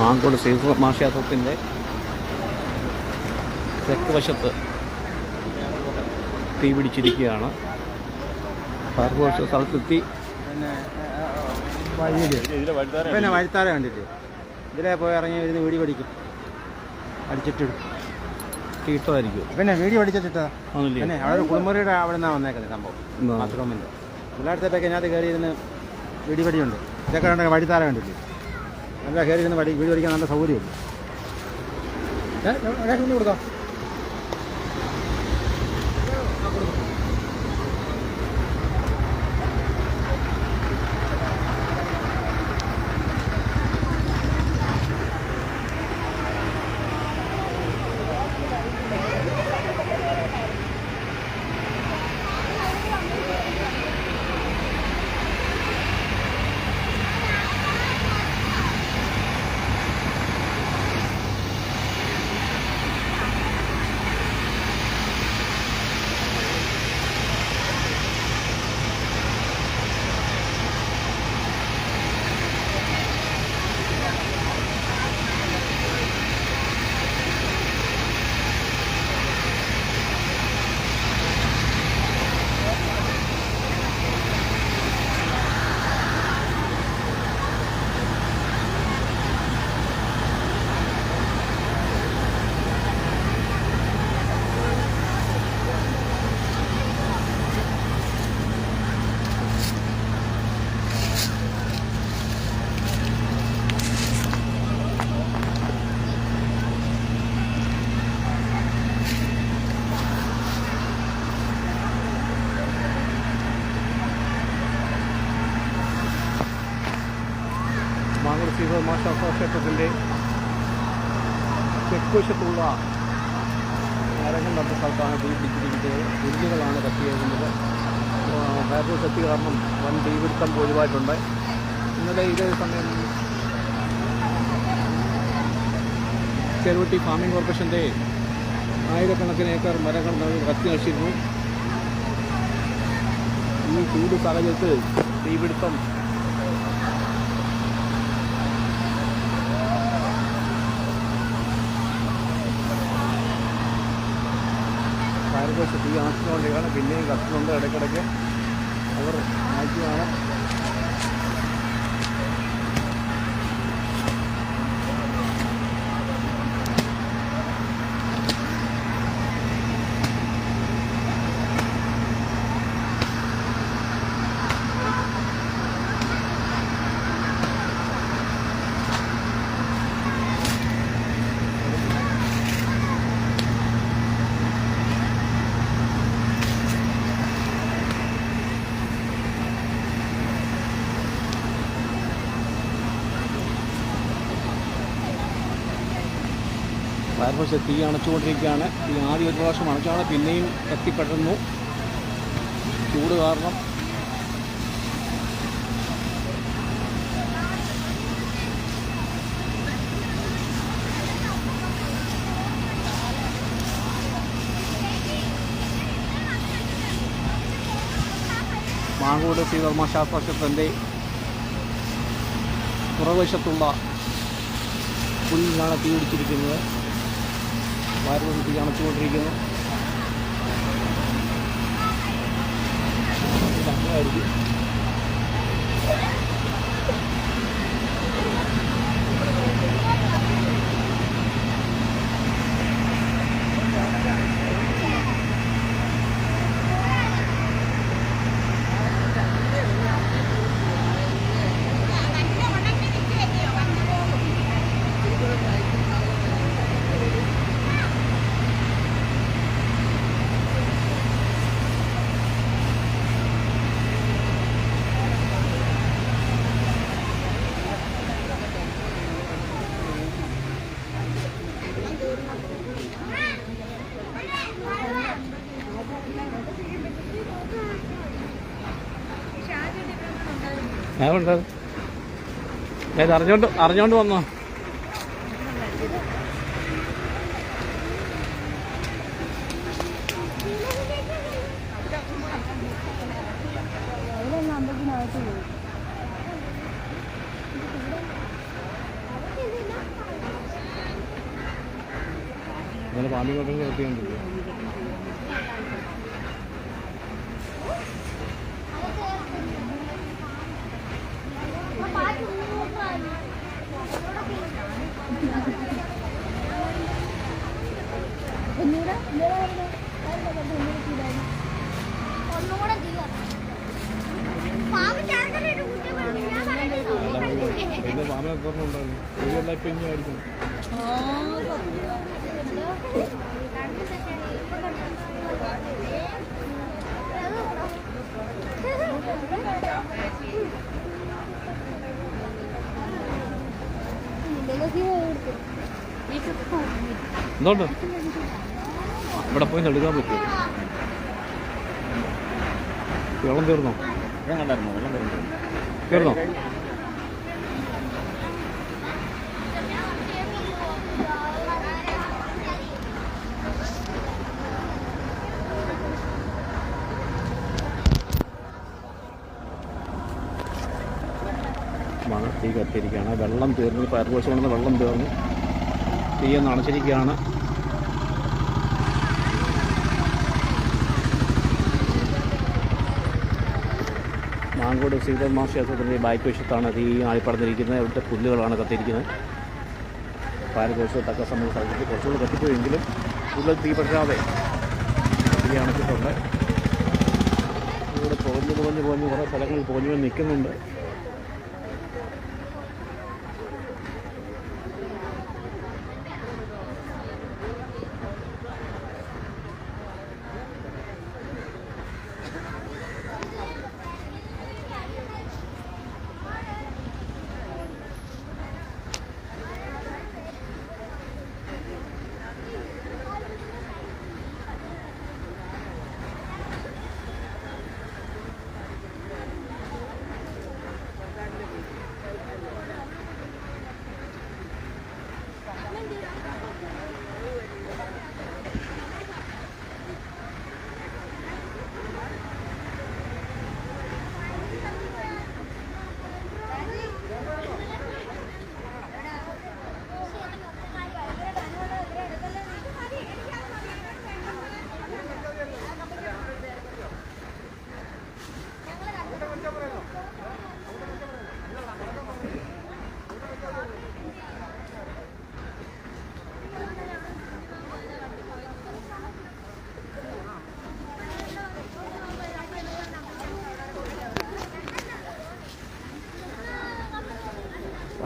Mankode safe മാഷ്യാസത്തിന്റെ തെക്ക് വശത്ത് തീ പിടിച്ചിരിക്കുകയാണ്. ഫയർഫോഴ്സ് സ്ഥലത്തെത്തി. പിന്നെ വഴിത്താര കണ്ടിട്ട്. ഇതിലെ പോയി ഇറങ്ങി ഇരുന്ന് വീടി പഠിക്കും. അടിച്ചിട്ടിടും തീട്ടതായിരിക്കും പിന്നെ വീടി പഠിച്ചിട്ടാ പിന്നെ അവിടെ കുളിമുറിയുടെ അവിടെ നിന്നാണ് വന്നേക്കുന്നത് സംഭവം. ബാത്റൂമിന്റെ പിള്ളേർത്തേക്ക് ഞാൻ കയറി ഇരുന്ന് വീടി പടിയുണ്ട് ഇതൊക്കെ വഴുത്താര കണ്ടില്ലേ നല്ല കയറി ഇരുന്ന് വടി? വീട് പഠിക്കാൻ നല്ല സൗകര്യമുണ്ട് ഏഹ് കൊടുക്കാം മാങ്കോട് ശ്രീകുമാർ ക്ഷേത്രത്തിന്റെ തെക്കുവശത്തുള്ള നരകം നടന്ന സ്ഥലത്താണ് തീ പിടിച്ചിരിക്കുന്നത് കത്തിയേക്കുന്നത്. ഫയർഫോഴ്സ് കത്തി കാരണം വൻ തീപിടുത്തം ഒഴിവായിട്ടുണ്ട്. ഇന്നലെ ഇതേ സമയം ചെറുവട്ടി ഫാമിംഗ് കോർപ്പറേഷന്റെ ആയിരക്കണക്കിന് ഏക്കർ മരങ്ങൾ കത്തി നശിച്ചിരുന്നു. ഈ ചൂട് സാഹചര്യത്തിൽ തീപിടുത്തം ഫയർഫോഴ്സ് തീ അണച്ചുകൊണ്ടിരിക്കുകയാണ് പിന്നെയും കത്തുന്നുണ്ട് ഇടയ്ക്കിടയ്ക്ക്. അവർ മാറ്റുകയാണ് ഫയർഫോഴ്സ് തീ അണച്ചുകൊണ്ടിരിക്കുകയാണ്. ഈ ആദ്യം ഒരു പ്രാവശ്യം അണച്ചാണ് പിന്നെയും എത്തിപ്പെടുന്നു ചൂട് കാരണം. മാങ്കോട് ശ്രീധർമ്മ ശാസ്ത്രക്ഷേത്രത്തിന്റെ പുറവശത്തുള്ള പുല്ലിലാണ് തീ പിടിച്ചിരിക്കുന്നത്. വയറുകൊണ്ട് അമച്ചുകൊണ്ടിരിക്കുന്നു അണച്ചുകൊണ്ടിരിക്കുന്നു. അതുകൊണ്ട് അറിഞ്ഞോണ്ട് അറിഞ്ഞോണ്ട് വന്നോ. അങ്ങനെ പാമ്പിങ്ങോട്ടും കിടത്തിയുണ്ടല്ലോ പിന്നെ സ്വാമിയൊക്കെ ഉണ്ടായിരുന്നു ഇതെല്ലാം ഇപ്പം ഇനി ആയിരിക്കും എന്തുകൊണ്ട് ഇവിടെ പോയി എടുക്കാൻ പറ്റുമോ? വെള്ളം തീർന്നോ? വെള്ളം തീർന്നോ. തീർന്നോ? മഴ തീ കത്തിയിരിക്കുകയാണ്. വെള്ളം തീർന്നു. ഫയർഫോഴ്സ് കൊണ്ടുവന്ന വെള്ളം തീർന്നു. ഒന്ന് അണച്ചിരിക്കുകയാണ് മാങ്കോട് സീതമാ ക്ഷേത്രത്തിന്റെ ബാക്ക് വശത്താണ് തീ ആളിപ്പടന്നിരിക്കുന്നത് ഇവിടുത്തെ പുല്ലുകളാണ് കത്തിയിരിക്കുന്നത്. ഫയർഫോഴ്സ് തക്ക സമയം സാധിച്ചു കുറച്ചുകൂടി കത്തിപ്പോയെങ്കിലും കൂടുതൽ തീ പറ്റാതെ തീ അണച്ചിട്ടുണ്ട്. ഇവിടെ പുകഞ്ഞ് പുകഞ്ഞ് പുകഞ്ഞ് കുറേ സ്ഥലങ്ങളിൽ പുകഞ്ഞ് നിൽക്കുന്നുണ്ട്.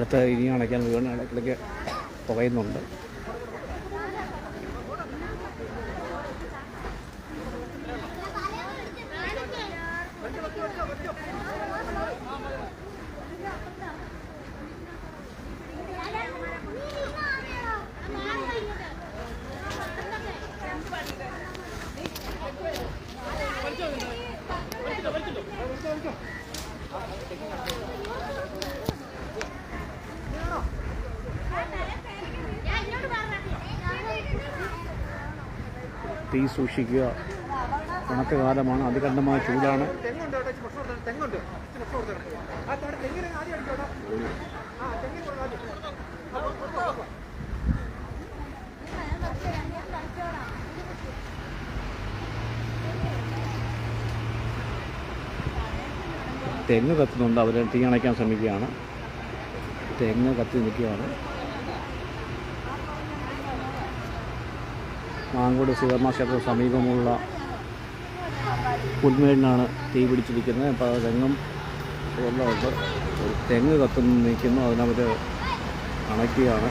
അടുത്ത ഇനിയും അടയ്ക്കാൻ വീണ് ഇടയ്ക്കിടയ്ക്ക് പുകയുന്നുണ്ട് തെങ്ങിന് സൂക്ഷിക്കുക. ആദ്യം. ആ, അതികണ്ഠമായ ചൂടാണ്. തെങ്ങ് കത്തുന്നുണ്ട്. അവർ തീ അണയ്ക്കാൻ ശ്രമിക്കുകയാണ്. തെങ്ങ് കത്തി നിൽക്കുകയാണ്. മാങ്കോട് സീതമ്മ ക്ഷേത്രം സമീപമുള്ള പുൽമേടിനാണ് തീ പിടിച്ചിരിക്കുന്നത്. അപ്പോൾ അത് തെങ്ങും ഒരു തെങ്ങ് കത്തുന്നു നിൽക്കുന്നു. അതിനവർ അണയ്ക്കുകയാണ്.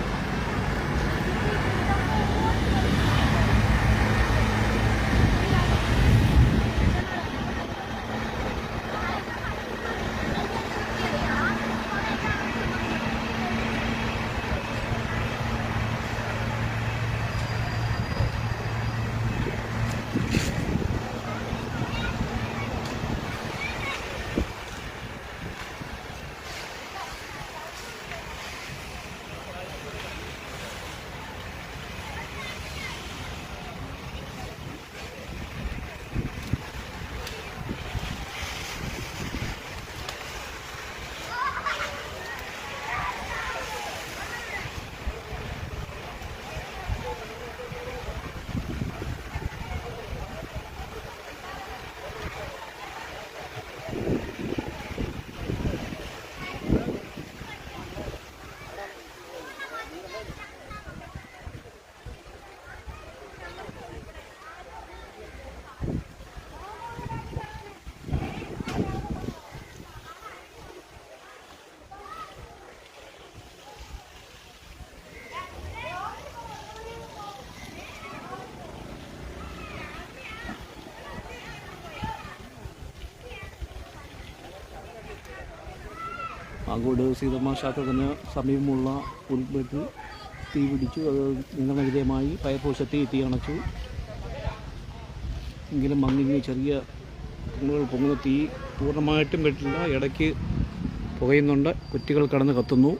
ആങ്കോട് സീതമ്മ ക്ഷേത്രത്തിന് സമീപമുള്ള ഉൾപ്പെട്ട് തീ പിടിച്ചു അത് നിയന്ത്രണവിധേയമായി ഫയർഫോഴ്സ് എത്തി തീ അണച്ചു. എങ്കിലും മങ്ങിഞ്ഞ് ചെറിയ കുന്നുകൾ പൊങ്ങുന്ന തീ പൂർണമായിട്ടും കെട്ടില്ല ഇടയ്ക്ക് പുകയുന്നുണ്ട്. കുറ്റികൾ കടന്ന് കത്തുന്നു.